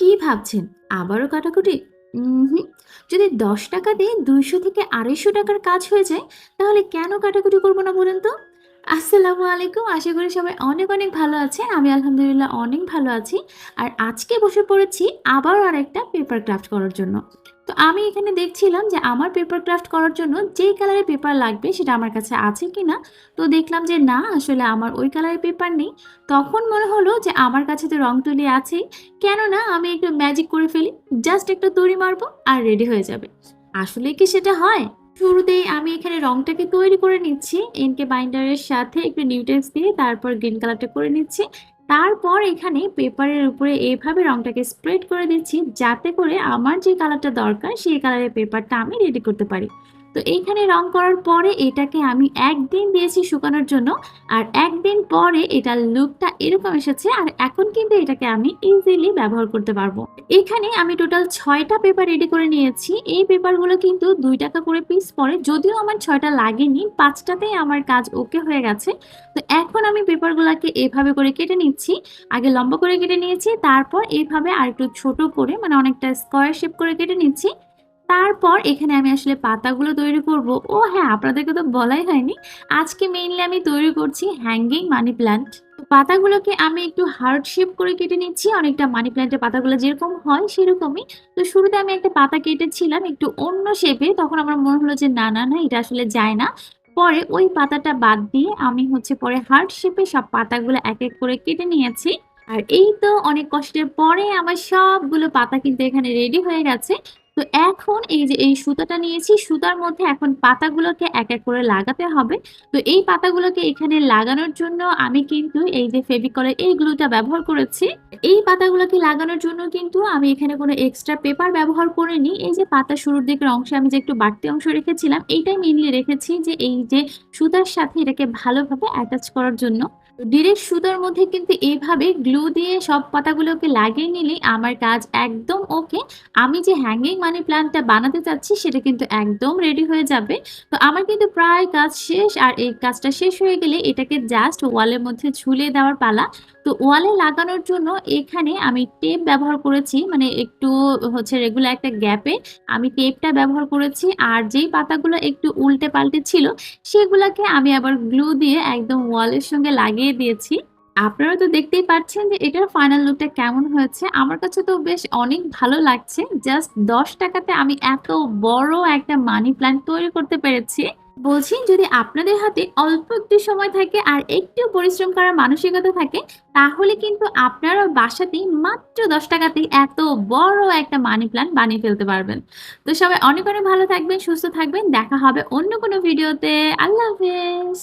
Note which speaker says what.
Speaker 1: কি ভাবছেন? আবারও কাটাকুটি? যদি দশ টাকা দিয়ে দুইশো থেকে আড়াইশো টাকার কাজ হয়ে যায়, তাহলে কেন কাটাকুটি করব না বলুন তো? আসসালামু আলাইকুম। আশা করি সবাই অনেক অনেক ভালো আছে আমি আলহামদুলিল্লাহ অনেক ভালো আছি। আর আজকে বসে পড়েছি আবার আর একটা পেপার ক্রাফট করার জন্য। তো আমি এখানে দেখছিলাম যে আমার পেপার ক্রাফট করার জন্য যেই কালারের পেপার লাগবে সেটা আমার কাছে আছে কি না তো দেখলাম যে না, আসলে আমার ওই কালারের পেপার নেই। তখন মনে হলো যে আমার কাছে তো রং তুলি আছেই। কেননা আমি একটু ম্যাজিক করে ফেলি জাস্ট একটু তৈরি মারবো আর রেডি হয়ে যাবে। আসলে কি সেটা হয়? শুরুতেই আমি এখানে রংটাকে তৈরি করে নিচ্ছি এনকে বাইন্ডারের সাথে একটু নিউটেক্স দিয়ে তারপর গ্রিন কালারটা করে নিচ্ছি। তারপর এখানে পেপারের উপরে এভাবে রংটাকে স্প্রেড করে দিচ্ছি, যাতে করে আমার যে কালারটা দরকার, সেই কালারের পেপারটা আমি রেডি করতে পারি। তো এইখানে রং করার পরে এটাকে আমি একদিন দিয়েছি শুকানোর জন্য আর একদিন পরে এটার লুকটা এরকম এসেছে আর এখন কিন্তু এটাকে আমি ইজিলি ব্যবহার করতে পারব। এখানে আমি টোটাল ছয়টা পেপার রেডি করে নিয়েছি। এই পেপারগুলো কিন্তু দুই টাকা করে পিস পড়ে। যদিও আমার ছয়টা লাগেনি, পাঁচটাতেই আমার কাজ ওকে হয়ে গেছে। তো এখন আমি পেপারগুলোকে এভাবে করে কেটে নিচ্ছি। আগে লম্বা করে কেটে নিয়েছি, তারপর এইভাবে আর একটু ছোট করে মানে অনেকটা স্কোয়ার শেপ করে কেটে নিচ্ছি। তারপর এখানে আমি আসলে পাতাগুলো তৈরি করব। ও হ্যাঁ আপনাদেরকে তো বলাই হয়নি। আজকে মেইনলি আমি তৈরি করছি হ্যাঙ্গিং মানি প্ল্যান্ট পাতাগুলোকে আমি একটু হার্ড শেপ করে কেটে নিচ্ছি। অনেকটা মানি প্ল্যান্টের পাতাগুলো যেরকম হয় সেরকমই। তো শুরুতে আমি একটা পাতা কেটেছিলাম একটু অন্য শেপে তখন আমার মনে হলো যে না না না, এটা আসলে যায় না। পরে ওই পাতাটা বাদ দিয়ে আমি হচ্ছে পরে হার্ড শেপে সব পাতাগুলো এক এক করে কেটে নিয়েছি। আর এই তো অনেক কষ্টের পরে আমার সবগুলো পাতা কিন্তু এখানে রেডি হয়ে গেছে। তো এখন এই যে এই সুতাটা নিয়েছি, সুতার মধ্যে এখন পাতাগুলোকে এক এক করে লাগাতে হবে। তো এই পাতাগুলোকে এখানে লাগানোর জন্য আমি কিন্তু এই যে ফেভিকলের এই গ্লুটা ব্যবহার করেছি। এই পাতাগুলোকে লাগানোর জন্য কিন্তু আমি এখানে কোনো এক্সট্রা পেপার ব্যবহার করিনি। এই যে পাতা শুরুর দিকের অংশে আমি যে একটু বাড়তি অংশ রেখেছিলাম, এইটাই মেনলি রেখেছি যে এই যে সুতার সাথে এটাকে ভালোভাবে অ্যাটাচ করার জন্য। ডিরেক্ট সুতোর মধ্যে কিন্তু এইভাবে গ্লু দিয়ে সব পাতাগুলোকে লাগিয়ে নিলেই আমার কাজ একদম ওকে। আমি যে হ্যাঙ্গিং মানি প্ল্যান্টটা বানাতে চাচ্ছি, সেটা কিন্তু একদম রেডি হয়ে যাবে। তো আমার কিন্তু প্রায় কাজ শেষ, আর এই কাজটা শেষ হয়ে গেলে এটাকে জাস্ট ওয়ালের মধ্যে ঝুলিয়ে দেওয়ার পালা। তো ওয়ালে লাগানোর জন্য এখানে আমি টেপ ব্যবহার করেছি মানে একটু হচ্ছে রেগুলার একটা গ্যাপে আমি টেপটা ব্যবহার করেছি। আর যেই পাতাগুলো একটু উল্টে পাল্টে ছিল, সেগুলোকে আমি আবার গ্লু দিয়ে একদম ওয়ালের সঙ্গে লাগিয়ে দিয়েছি। আপনারা তো দেখতেই পাচ্ছেন যে এটার ফাইনাল লুকটা কেমন হয়েছে। আমার কাছে তো বেশ অনেক ভালো লাগছে। জাস্ট দশ টাকাতে আমি এত বড় একটা মানি প্ল্যান্ট তৈরি করতে পেরেছি। বলছি, যদি আপনাদের হাতে অল্প একটু সময় থাকে আর একটু পরিশ্রম করার মানসিকতা থাকে, তাহলে কিন্তু আপনারা বাসাতেই মাত্র দশ টাকাতেই এত বড় একটা মানি প্ল্যান্ট বানিয়ে ফেলতে পারবেন। তো সবাই অনেক অনেক ভালো থাকবেন, সুস্থ থাকবেন। দেখা হবে অন্য কোনো ভিডিওতে আল্লাহ হাফেজ।